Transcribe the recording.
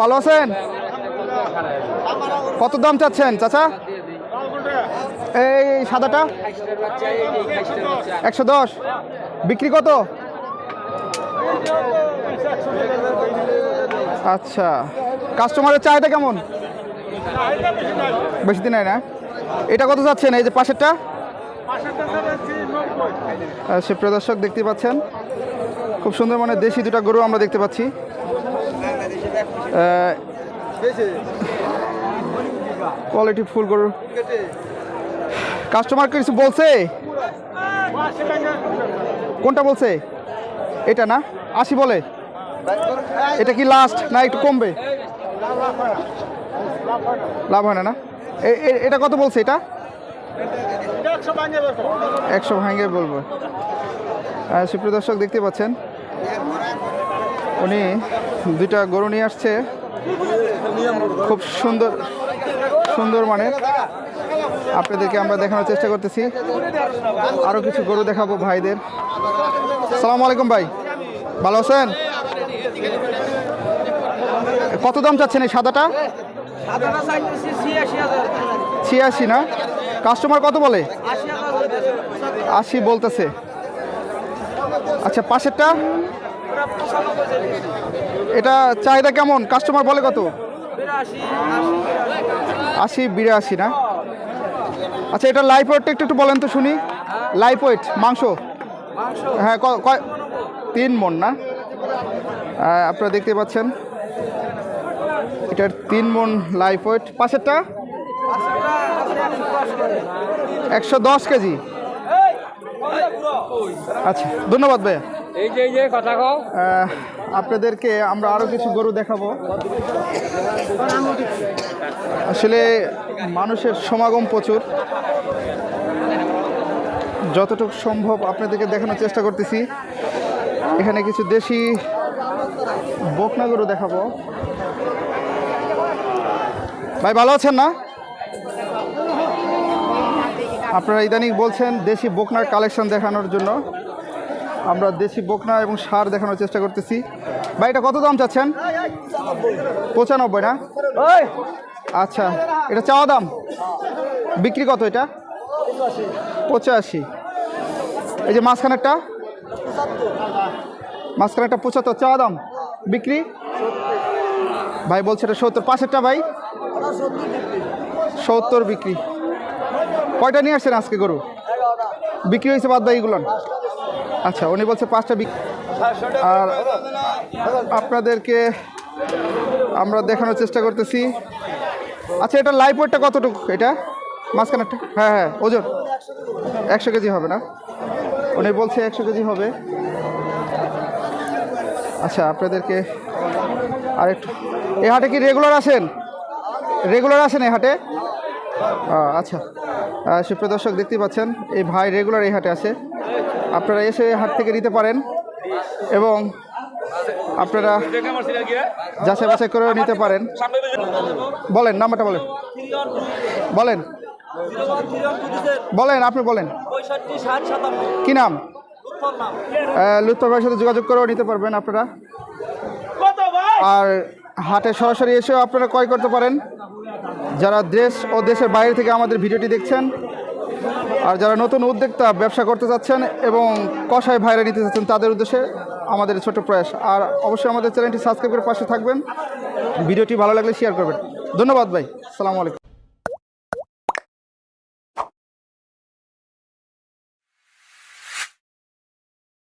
ভালো আছেন? কত দাম চাচ্ছেন, চাচা? এই সাদাটা? একশো দশ। বিক্রি কত? আচ্ছা। কাস্টমারের চাহিদা কেমন? বেশি দিন না। এটা কত চাচ্ছেন, এই যে পাশেরটা? সে প্রদর্শক দেখতে পাচ্ছেন? খুব সুন্দর মানে দেশি দুটা গরু আমরা দেখতে পাচ্ছি। কোয়ালিটি ফুল গরু কাস্টমার কিছু বলছে? কোনটা বলছে? এটা না? আশি বলে। এটা কি লাস্ট না একটু কমবে? লাভ হয় না না? এটা কত বলছে এটা? একশো ভাঙে বলব। সুপ্রিয় দর্শক, দেখতে পাচ্ছেন? উনি দুইটা গরু নিয়ে আসছে। খুব সুন্দর সুন্দর মানের। আপনাদেরকে আমরা দেখানোর চেষ্টা করতেছি। আরও কিছু গরু দেখাবো ভাইদের। সালাম আলাইকুম ভাই, ভালো আছেন? কত দাম চাচ্ছেন এই সাদাটা? ছিয়াশি না? কাস্টমার কত বলে? আশি বলতেছে। আচ্ছা পাশেরটা? এটা চাহিদা কেমন? কাস্টমার বলে কত? আশি বিরাশি না? আচ্ছা এটা লাইফ ওয়েটটা একটু একটু বলেন তো শুনি। লাইফ ওয়েট মাংস? হ্যাঁ কয় তিন মন না? আপনারা দেখতে পাচ্ছেন। এটার তিন মন লাইফ ওয়েট পাশেরটা? একশো দশ কেজি। আচ্ছা ধন্যবাদ ভাইয়া। আপনাদেরকে আমরা আরও কিছু গরু দেখাবো। আসলে মানুষের সমাগম প্রচুর। যতটুকু সম্ভব আপনাদেরকে দেখানোর চেষ্টা করতেছি। এখানে কিছু দেশি বকনা গরু দেখাবো। ভাই, ভালো আছেন না? আপনারা ইদানিং বলছেন দেশি বকনার কালেকশন দেখানোর জন্য। আমরা দেশি বকনা এবং সার দেখানোর চেষ্টা করতেছি। ভাই এটা কত দাম চাচ্ছেন? পঁচানব্বই না? আচ্ছা এটা চাওয়া দাম? বিক্রি কত এটা? পঁচাশি। এই যে মাঝখানেরটা? মাঝখানেরটা পঁচাত্তর চাওয়া দাম? বিক্রি? ভাই বলছে এটা সত্তর পাশেরটা ভাই? সত্তর বিক্রি। কয়টা নিয়ে আসছেন আজকে গরু? বিক্রি হয়েছে বাদ বাকিগুলো আচ্ছা উনি বলছে পাঁচটা বিক আর আপনাদেরকে আমরা দেখানোর চেষ্টা করতেছি। আচ্ছা এটা লাইফ ওয়েটটা কতটুকু? এটা? মাঝখানেরটা? হ্যাঁ হ্যাঁ ওজন। একশো কেজি হবে না? উনি বলছে একশো কেজি হবে। আচ্ছা আপনাদেরকে আর একটু এই হাটে কি রেগুলার আসেন? রেগুলার আসেন এই হাটে? আচ্ছা। সুপ্রিয় দর্শক, দেখতেই পাচ্ছেন, এই ভাই রেগুলার এই হাটে আসে। আপনারা এসে হাট থেকে নিতে পারেন এবং আপনারা যাচাই বাছাই করেও নিতে পারেন। বলেন, নাম্বারটা বলেন। বলেন। বলেন, আপনি বলেন। কি নাম? লুৎফর ভাইয়ের সাথে যোগাযোগ করেও নিতে পারবেন আপনারা। আর হাটে সরাসরি এসেও আপনারা ক্রয় করতে পারেন। যারা দেশ ও দেশের বাইরে থেকে আমাদের ভিডিওটি দেখছেন আর যারা নতুন উদ্যোক্তা ব্যবসা করতে চাচ্ছেন এবং কষায় ভাইরা নিতে চাচ্ছেন তাদের উদ্দেশ্যে আমাদের ছোট প্রয়াস। আর অবশ্যই আমাদের চ্যানেলটি সাবস্ক্রাইব করে পাশে থাকবেন। ভিডিওটি ভালো লাগলে শেয়ার করবেন। ধন্যবাদ ভাই। সালামু আলাইকুম।